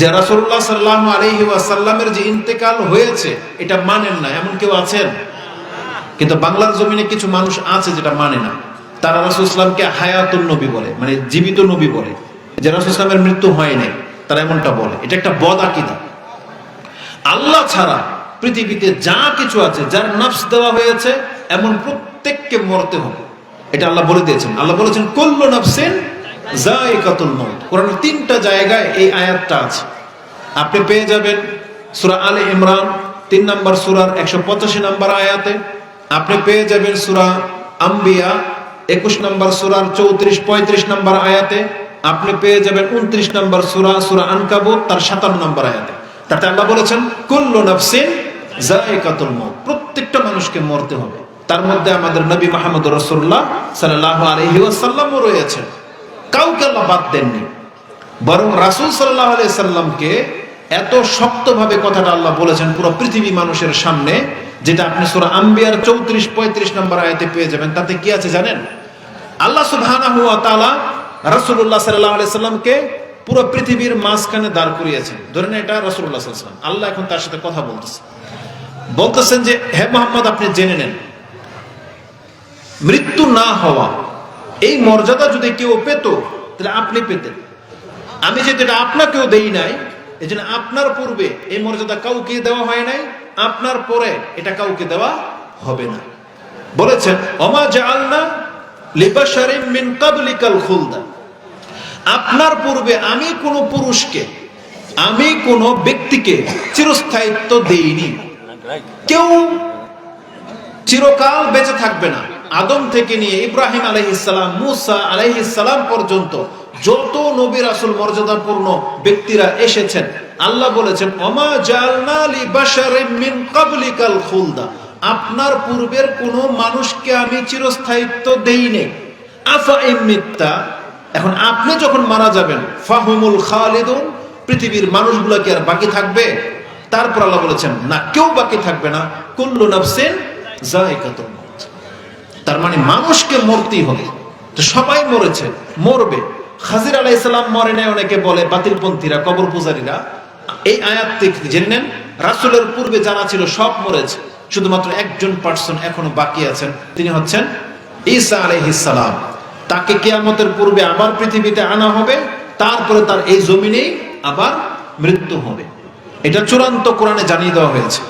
যে রাসূলুল্লাহ সাল্লাল্লাহু আলাইহি ওয়াসাল্লামের যে ইন্তেকাল হয়েছে, এটা মানেন না, এমন কেউ আছেন? কিন্তু বাংলার জমিনে কিছু মানুষ আছে যেটা মানে না। তারা রাসূল ইসলামকে হায়াতুন নবী বলে মানে জীবিত নবী বলে। যে রাসূল ইসলামের মৃত্যু হয় নাই, তারা এমনটা বলে। এটা একটা বদ আকিদা। আল্লাহ ছাড়া পৃথিবীতে যা কিছু আছে, যার নফস দেওয়া হয়েছে, এমন প্রত্যেককে মরতে হবে। এটা আল্লাহ বলে দিয়েছেন। আল্লাহ বলেছেন, কল্ল নফসেন জায়কাতুল মউত। কোরআনের তিনটা জায়গায় এই আয়াতটা আছে। আপনি পেয়ে যাবেন সূরা আলে ইমরান, তিন নম্বর সূরার একশো পঁচাশি নম্বর আয়াতে। আপনি পেয়ে যাবেন সূরা আম্বিয়া, একুশ নম্বর সূরার চৌত্রিশ, পঁয়ত্রিশ নম্বর আয়াতে। আপনি পেয়ে যাবেন উনত্রিশ নম্বর সূরা সূরা আনকাবুত, তার সাতান্ন নম্বর আয়াতে। তাতে আল্লাহ বলেছেন, কুল্লু নাফসিন জায়কাতুল মউত। প্রত্যেকটা মানুষকে মরতে হবে। তার মধ্যে আমাদের নবী মাহমুদ রাসূলুল্লাহ সাল্লাল্লাহু আলাইহি ওয়াসাল্লামও রয়েছেন। কাউকে আল্লাহ বাদ দেননি। বরং রাসূল আলাইহি সাল্লামকে এত শক্তভাবে কথাটা আল্লাহ বলেছেন পুরো পৃথিবী মানুষের সামনে, যেটা আপনি সূরা আম্বিয়ার 34 35 নম্বর আয়তে পেয়ে যাবেন। তাতে কি আছে জানেন? আল্লাহ তাআলা রাসূলুল্লাহ সাল্লাল্লাহু আলাইহি সাল্লামকে পুরো পৃথিবীর মাঝখানে দাঁড় করিয়েছেন। ধরেন এটা আলাইহি সাল্লাম আল্লাহ এখন তার সাথে কথা বলতেছে। বলতেছেন যে, হে মোহাম্মদ, আপনি জেনে নেন, মৃত্যু না হওয়া এই মর্যাদা যদি কেউ পেত, তাহলে আপনি পেতেন। আমি যেটা এটা আপনাকেও দেই নাই এই জন্য আপনার পূর্বে এই মর্যাদা কাউকে দেওয়া হয় নাই, আপনার পরে এটা কাউকে দেওয়া হবে না। বলেছেন, অমা জাআলনা লিবাশারিম মিন আপনার পূর্বে আমি কোন পুরুষকে, আমি কোন ব্যক্তিকে চিরস্থায়িত্ব দেইনি। কেউ চিরকাল বেঁচে থাকবে না। আদম থেকে নিয়ে ইব্রাহিম আলাইহিসালাম মুসা আলাইহিসালাম পর্যন্ত যত নবী রাসূল মর্যাদাপূর্ণ ব্যক্তিরা এসেছেন, আল্লাহ বলেছেন অমা মিন খুলদা। আপনার পূর্বের কোন মানুষকে আমি চিরস্থায়িত্ব দেই নেই আফা এখন আপনি যখন মারা যাবেন, ফাহুমুল খালিদুন, পৃথিবীর মানুষগুলো কি আর বাকি থাকবে? তারপর আল্লাহ বলেছেন, না, কেউ বাকি থাকবে না। কুল্লু নাফসিন জায়কাতুল মউত তার মানে মানুষকে মরতেই হবে। তো সবাই মরেছে, মরবে। খাজির আলাহ ইসলাম মরে নাই অনেকে বলে, বাতিলপন্থীরা কবর পূজারীরা এই আয়াত থেকে জেনে রাসূলের পূর্বে যারা ছিল সব মরেছে, শুধুমাত্র একজন পার্সন এখনও বাকি আছেন, তিনি হচ্ছেন ঈসা আলাইহিস সালাম। তাকে কেয়ামতের পূর্বে আবার পৃথিবীতে আনা হবে, তারপরে তার এই জমিনেই আবার মৃত্যু হবে। এটা চূড়ান্ত কোরআনে জানিয়ে দেওয়া হয়েছে।